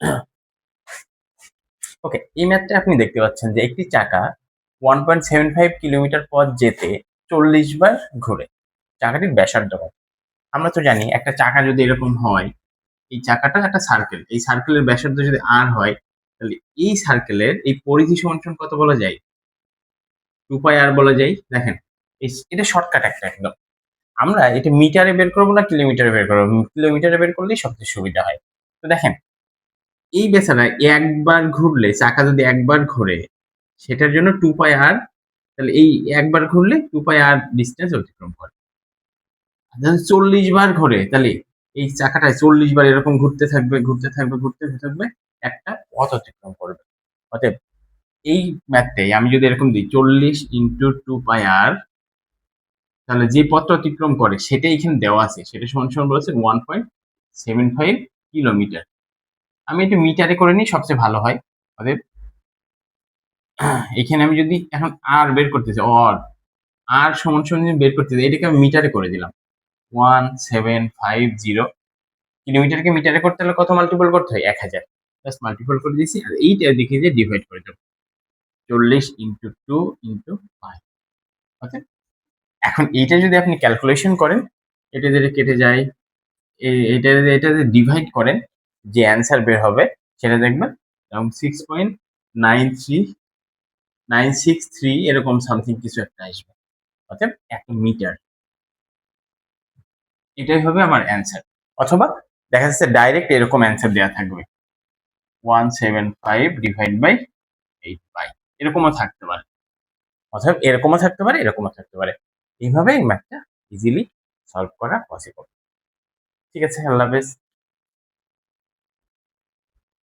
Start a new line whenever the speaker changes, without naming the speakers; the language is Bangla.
ওকে এই ম্যাথটা আপনি দেখতে পাচ্ছেন যে একটি চাকা one point seven five kilometre পথ যেতে চল্লিশ বার ঘুরে। চাকাটির ব্যাসার্ধ কত? আমরা তো জানি একটা চাকা যদি এরকম হয়, এই চাকাটা একটা সার্কেল এই সার্কেলের ব্যাসার্ধ যদি আর হয়, তাহলে এই সার্কেলের এই পরিধি সমান কত বলা যায়? টু পাই আর বলা যায়। দেখেন এটা শর্টকাট একটা একদম। আমরা এটা মিটারে বের করব না কিলোমিটারে বের করব? কিলোমিটারে বের করলেই সবচেয়ে সুবিধা হয়। তো দেখেন এই বেচারা একবার ঘুরলে, চাকা যদি একবার ঘুরে, সেটার জন্য টু পাই আর তাহলে এই একবার ঘুরলে টু পাই আর ডিস্টেন্স অতিক্রম করে। চল্লিশ বার ঘোরে, তাহলে এই চাকাটায় চল্লিশ বার এরকম ঘুরতে থাকবে ঘুরতে থাকবে ঘুরতে থাকবে, একটা পথ অতিক্রম করবে। অতএব এই ম্যাথটাই আমি যদি এরকম দিই, চল্লিশ ইন্টু টু পাই আর তাহলে যে পথটা অতিক্রম করে সেটা এখানে দেওয়া আছে। সেটা সমান সমান বলেছে one point seven five kilometre আমি এটা মিটারে করে নিই, সবচেয়ে ভালো হয়। অতএব এখানে আমি যদি এখন আর বের করতে চাই অর আর সমান সমান বের করতে চাই, এটাকে আমি মিটারে করে দিলাম। One, seven, five, zero. কিলোমিটারকে মিটারে করতে হলে কত মাল্টিপল করতে হয়? এক হাজার। জাস্ট মাল্টিপল করে দিয়েছি। আর এইটা দেখে যে ডিভাইড করে দেবো। চল্লিশ ইন্টু টু ইন্টু ফাইভ অর্থাৎ এখন এইটা যদি আপনি ক্যালকুলেশন করেন, এটা যদি কেটে যায় এটা এটা যদি ডিভাইড করেন যে অ্যান্সার বের হবে, সেটা দেখবেন, এবং six point nine three nine six three এরকম সামথিং কিছু একটা আসবে। অর্থাৎ এক মিটার এটাই হবে আমার অ্যান্সার অথবা দেখা যাচ্ছে ডাইরেক্ট এরকম অ্যান্সার দেওয়া থাকবে। One seven five divide by eight by এরকমও থাকতে পারে। অথবা এরকমও থাকতে পারে, এরকমও থাকতে পারে। এইভাবে এই ম্যাথটা ইজিলি সলভ করা পসিবল ঠিক আছে, আল্লাহ হাফেজ।